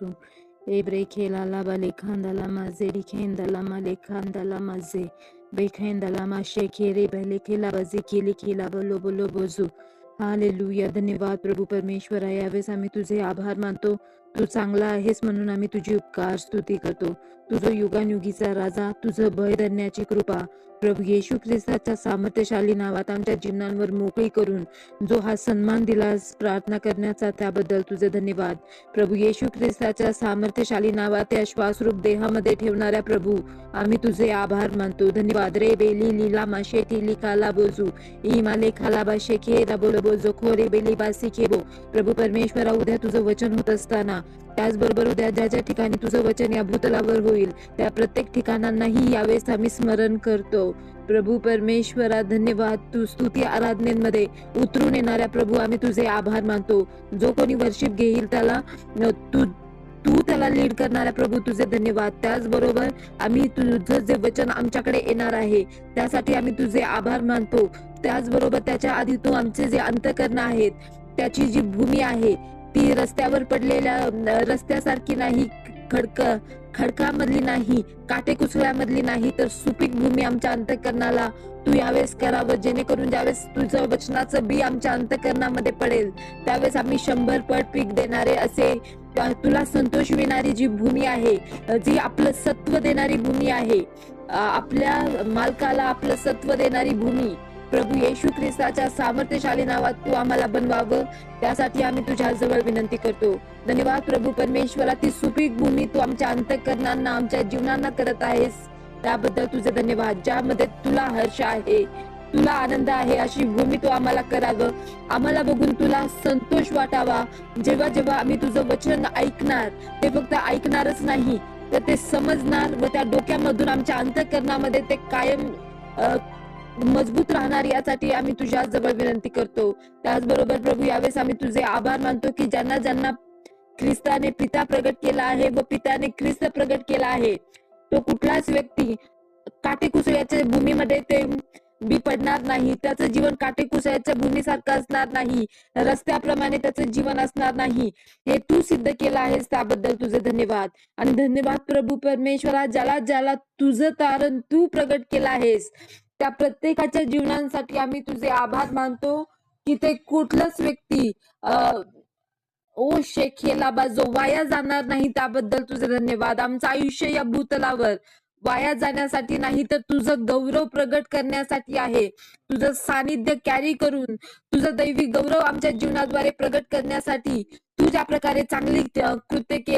Basu ebrekela laba बाले खांदाला माझे रिखेंदाला माले खांदाला माझे बेखेंदाला माशे खेरे बले खेला बाजे केली खेला हालेलुया धन्यवाद प्रभू परमेश्वरा यावेळेस आम्ही तुझे आभार मानतो. तू चांगला आहेस म्हणून आम्ही तुझी उपकार स्तुती करतो. तुझं युगानुगीचा राजा तुझं भय धरण्याची कृपा प्रभू येशू ख्रिस्ताच्या सामर्थ्यशाली नावात आमच्या जीवनांवर मोकळी करून जो हा सन्मान दिलास प्रार्थना करण्याचा त्याबद्दल तुझे धन्यवाद. प्रभू येशू ख्रिस्ताच्या सामर्थ्यशाली नावात या श्वासरूप देहामध्ये ठेवणाऱ्या प्रभू आम्ही तुझे आभार मानतो. धन्यवाद. रे बेली लीला माशेती लिखाला बोजू. इमाले खाला बाशे शेखे बोलो बोजो. खोरे बेली बासी खेबो प्रभू परमेश्वरा उद्या तुझं वचन होत असताना त्याचबरोबर उद्या ज्या ज्या ठिकाणी तुझं वचन या भूतलावर होईल त्या प्रत्येक ठिकाणांनाही यावेळेस आम्ही स्मरण करतो. प्रभू परमेश्वरा धन्यवाद. तू स्तुती आराधनेमध्ये उतरून येणाऱ्या प्रभू आम्ही तुझे आभार मानतो. जो कोणी वर्षिप घेईल त्याला तू तू त्याला लीड करणाऱ्या प्रभू तुझे धन्यवाद. त्याचबरोबर आम्ही तुझं जे वचन आमच्याकडे येणार आहे त्यासाठी आम्ही तुझे आभार मानतो. त्याचबरोबर त्याच्या आधी तू आमचे जे अंतकरण आहेत त्याची जी भूमी आहे ती रस्त्यावर पडलेल्या रस्त्यासारखी नाही खडक खडकामधली नाही काटेकुसळ्यामधली नाही तर सुपीक भूमी आमच्या अंतकरणाला तू यावेळेस करावं जेणेकरून ज्यावेळेस तुझं वचनाचं बी आमच्या अंतकरणामध्ये पडेल त्यावेळेस आम्ही शंभर पट पीक देणारे असे तुला संतोष विणारी जी भूमी आहे जी आपलं सत्व देणारी भूमी आहे आपल्या मालकाला आपलं सत्व देणारी भूमी प्रभू येशू ख्रिस्ताच्या सामर्थ्यशाली नावात तू आम्हाला बनवावं त्यासाठी आम्ही तुझ्या जवळ विनंती करतो. धन्यवाद प्रभू परमेश्वरा ती सुपीक भूमी तू आमच्या अंतकरणांना आमच्या जीवनांना करत आहेस. त्याबद्दल तुझे धन्यवाद ज्यामध्ये तुला हर्ष आहे तुला आनंद आहे अशी भूमी तू आम्हाला करावं. आम्हाला बघून तुला संतोष वाटावा. जेव्हा जेव्हा आम्ही तुझं वचन ऐकणार ते फक्त ऐकणारच नाही तर ते समजणार व त्या डोक्यामधून आमच्या अंतकरणामध्ये ते कायम मजबूत राहणार यासाठी आम्ही तुझ्या जवळ विनंती करतो. त्याचबरोबर प्रभू यावेळेस आम्ही तुझे आभार मानतो की ज्यांना ज्यांना ख्रिस्ताने पिता प्रगट केला आहे व पिताने ख्रिस्त प्रगट केला आहे तो कुठलाच व्यक्ती काटेकुसळ्याच्या भूमीमध्ये ते बी पडणार नाही. त्याचं जीवन काटेकुसळ्याच्या भूमीसारखं असणार नाही. रस्त्याप्रमाणे त्याचं जीवन असणार नाही. हे तू सिद्ध केलं आहेस त्याबद्दल तुझे धन्यवाद. आणि धन्यवाद प्रभू परमेश्वरा ज्याला ज्याला तुझं तारण तू प्रगट केलं आहेस. त्या प्रत्येकाच्या जीवनांसाठी आम्ही तुझे आभार मानतो की ते कुठलंच व्यक्ती अं, ओ शेख बा जो वाया जाणार नाही त्याबद्दल तुझे धन्यवाद. आमचं आयुष्य या भूतलावर. वाया जाण्यासाठी नाही तर तुझं गौरव प्रगट करण्यासाठी आहे. तुझं सानिध्य कॅरी करून तुझं दैवी गौरव आमच्या जीवनाद्वारे प्रगट करण्यासाठी तू ज्या प्रकारे चांगली कृत्य केली